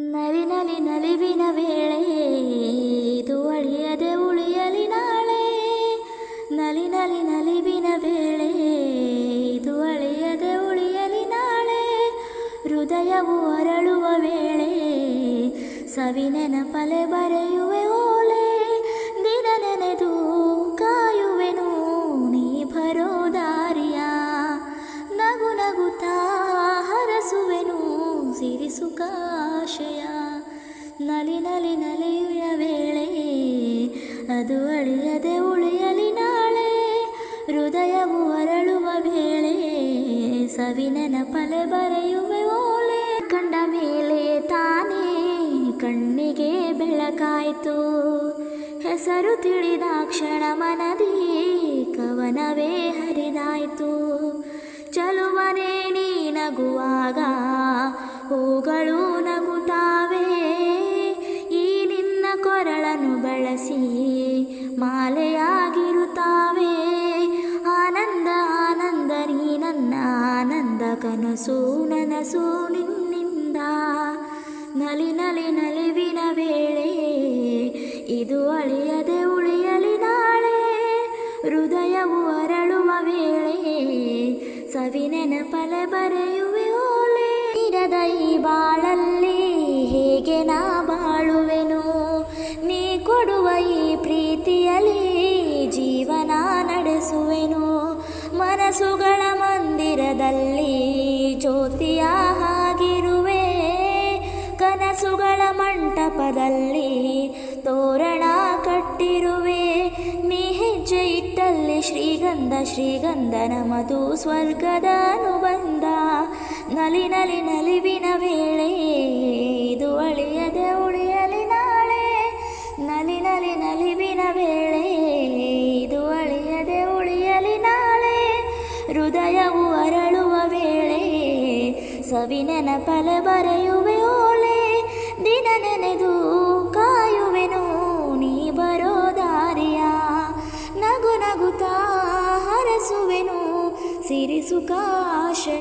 ನಲಿ ನಲಿ ನಲಿವಿನ ವೇಳೆ ಇದು ಅಳಿಯದೆ ಉಳಿಯಲಿ ನಾಳೆ. ನಲಿ ನಲಿ ನಲಿವಿನ ವೇಳೆ ಇದು ಅಳಿಯದೆ ಉಳಿಯಲಿ ನಾಳೆ. ಹೃದಯವು ಅರಳುವ ವೇಳೆ ಸವಿನೆನಪಲೆ ಬರೆಯುವೆ ಸಿರಿಸು ಕಾಶಯ ನಲಿ ನಲಿ ನಲಿಯುವ ವೇಳೆ, ಅದು ಅಳಿಯದೆ ಉಳಿಯಲಿ ನಾಳೆ. ಹೃದಯವು ಅರಳುವ ವೇಳೆ ಫಲ ಬರೆಯುವೆ ಓಲೆ ಕಂಡ ಮೇಲೆ ತಾನೇ ಕಣ್ಣಿಗೆ ಬೆಳಕಾಯ್ತು. ಹೆಸರು ತಿಳಿದ ಕ್ಷಣ ಮನದಿ ಕವನವೇ ಹರಿದಾಯಿತು. ಚಲುವನೇ ನಗುವಾಗ ಹೂಗಳು ನಗುತ್ತಾವೆ. ಈ ನಿನ್ನ ಕೊರಳನ್ನು ಬಳಸಿ ಮಾಲೆಯಾಗಿರುತ್ತಾವೆ. ಆನಂದ ಆನಂದ, ನೀ ನನ್ನ ಆನಂದ ಕನಸು, ನನಸು ನಿನ್ನಿಂದ. ನಲಿ ನಲಿ, ನಲಿವಿನ ವೇಳೆ ಇದು ಅಳಿಯದೆ ಉಳಿಯಲಿ ನಾಳೆ. ಹೃದಯವು ಅರಳುವ ವೇಳೆ ಓಲೆ ಇರದ ಈ ಬಾಳಲ್ಲಿ ಹೇಗೆ ನಾ ಬಾಳುವೆನು? ನೀ ಕೊಡುವ ಈ ಪ್ರೀತಿಯಲ್ಲಿ ಜೀವನ ನಡೆಸುವೆನು. ಮನಸ್ಸುಗಳ ಮಂದಿರದಲ್ಲಿ ಜ್ಯೋತಿಯ ಹಾಗಿರುವೆ. ಕನಸುಗಳ ಮಂಟಪದಲ್ಲಿ ತೋರಣ ಕಟ್ಟಿರುವೆ. ನೀ ಹೆಜ್ಜೆ ಇಟ್ಟಲ್ಲಿ ಶ್ರೀಗಂಧ, ಶ್ರೀಗಂಧನ ಮಧು ಸ್ವರ್ಗದ ಅನುಬಂಧ. ನಲಿ ನಲಿ ನಲಿ ನಲಿ ನಲಿವಿನ ವೇಳೆ, ಇದು ಅಳಿಯದೆ ಉಳಿಯಲಿ ನಾಳೆ. ಹೃದಯವು ಅರಳುವ ವೇಳೆ ಸವಿನೆನಪಲೆ ಬರೆಯುವೆ ಓಲೆ. ದಿನ ನೆನೆದು ಕಾಯುವೆನು, ನೀ ಬರೋ ದಾರಿಯ. ನಗು ನಗುತ್ತಾ ಹರಸುವೆನು, ಸಿರಿಸು ಕಾಶ